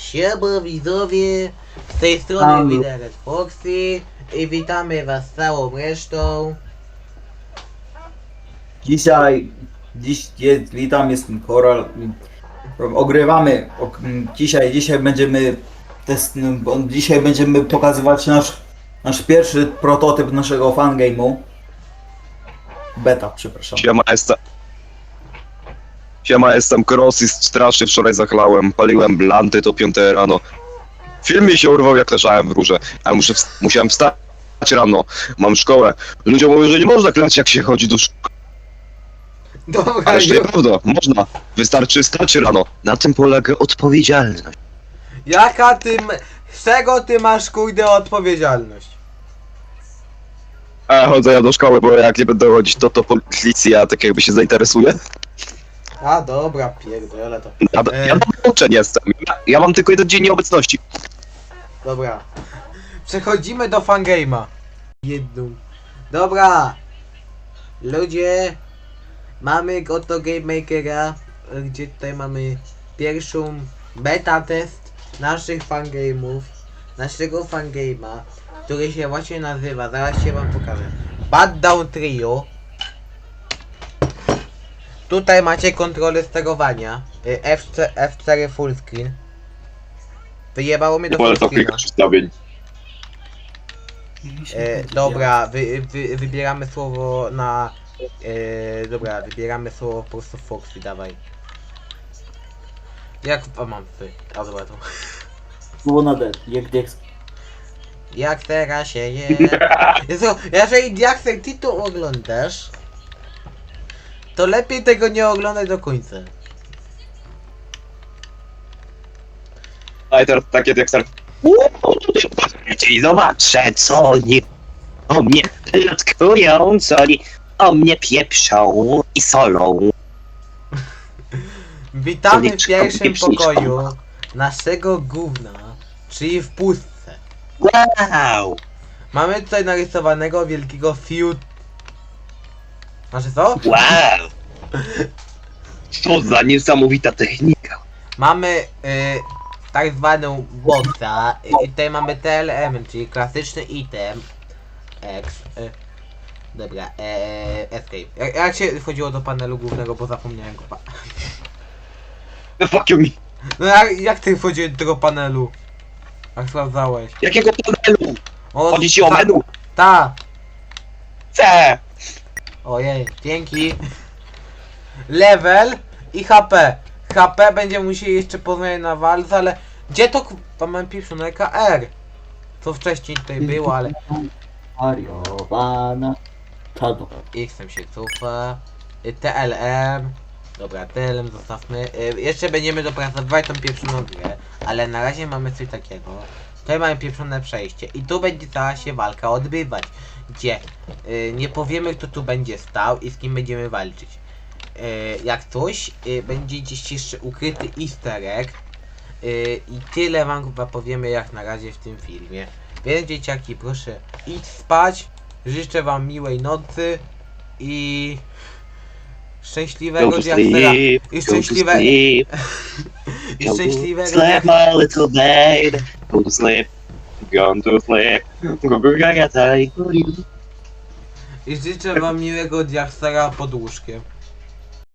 Siema widzowie, z tej strony. Widelec Foxy i witamy was z całą resztą. Dzisiaj, dziś jest, witam, jestem Koral. Ogrywamy. ok- Dzisiaj, dzisiaj będziemy test, dzisiaj będziemy pokazywać nasz, nasz pierwszy prototyp naszego fangame'u. Beta, przepraszam. Siema, jestem. Siema, jestem Cross i strasznie wczoraj zachlałem. Paliłem blanty do 5 rano. Film mi się urwał jak leżałem w rurze, ale muszę wst- musiałem wstać rano. Mam szkołę. Ludzie mówią, że nie można klać jak się chodzi do szkoły. Dobra, Ale to ju- nieprawda. Można. Wystarczy stać rano. Na tym polega odpowiedzialność. jaka ty, m- z czego ty masz kurde odpowiedzialność? A chodzę ja do szkoły, bo jak nie będę chodzić, to to policja tak jakby się zainteresuje. A dobra, pierdolę to. Ja, E. ja na uczeń jestem. Ja, ja mam tylko jeden dzień nieobecności. Dobra. Przechodzimy do fangame'a. Jedną. Dobra. Ludzie. Mamy oto Game Makera, gdzie tutaj mamy pierwszą beta test naszych fangame'ów. Naszego fangame'a, który się właśnie nazywa, zaraz się wam pokażę. Bad Down Trio. Tutaj macie kontrolę sterowania. Y, FC, F4 full screen. Wyjebało mnie do full screena. przedstawień. E, dobra, wy, wy, wybieramy słowo na. E, dobra, wybieramy słowo po prostu Foxy, dawaj. Jak. O, mam ty. A dobra to. Było na D, jak jak Jak teraz się je. Jezu, jeżeli Diaksel ty to oglądasz, to lepiej tego nie oglądać do końca. A i teraz takie jak start. I zobaczę, co oni o mnie plotkują, co oni o mnie pieprzą i solą. Witamy w Policzką pierwszym pieprzniczką. pokoju naszego gówna, czyli w pustce. Wow! Mamy tutaj narysowanego wielkiego fiut. Znaczy co? Wow! Co za niesamowita technika. Mamy y, tak zwaną boxa i tutaj mamy TLM, czyli klasyczny item X. Y, dobra, e, escape. Jak, jak się wchodziło do panelu głównego, bo zapomniałem go. Pa The fuck you me? no jak, jak ty wchodziłeś do tego panelu? Jak sprawdzałeś? Jakiego panelu? O, Chodzi ci o ta- menu? Ta! C! Ojej, dzięki. Level i HP. HP będziemy musieli jeszcze poznać na walce, ale gdzie to mam pieprzonego R? Co wcześniej tutaj było, ale Wariowana. Czadu. X się cofa. Y, TLM. Dobra, TLM zostawmy. Y, Jeszcze będziemy dopracowywać tą pieprzoną grę, ale na razie mamy coś takiego. Tutaj mamy pieprzone przejście i tu będzie cała się walka odbywać, gdzie y, nie powiemy kto tu będzie stał i z kim będziemy walczyć. Y, jak coś, y, będzie gdzieś jeszcze ukryty easter egg i tyle wam chyba powiemy jak na razie w tym filmie. Więc dzieciaki proszę idź spać, życzę wam miłej nocy i szczęśliwego sleep, I go to szczęśliwe- sleep, I szczęśliwego sleep, my little babe. To sleep, gone to sleep. Gaga, I życzę wam miłego diaksera pod łóżkiem.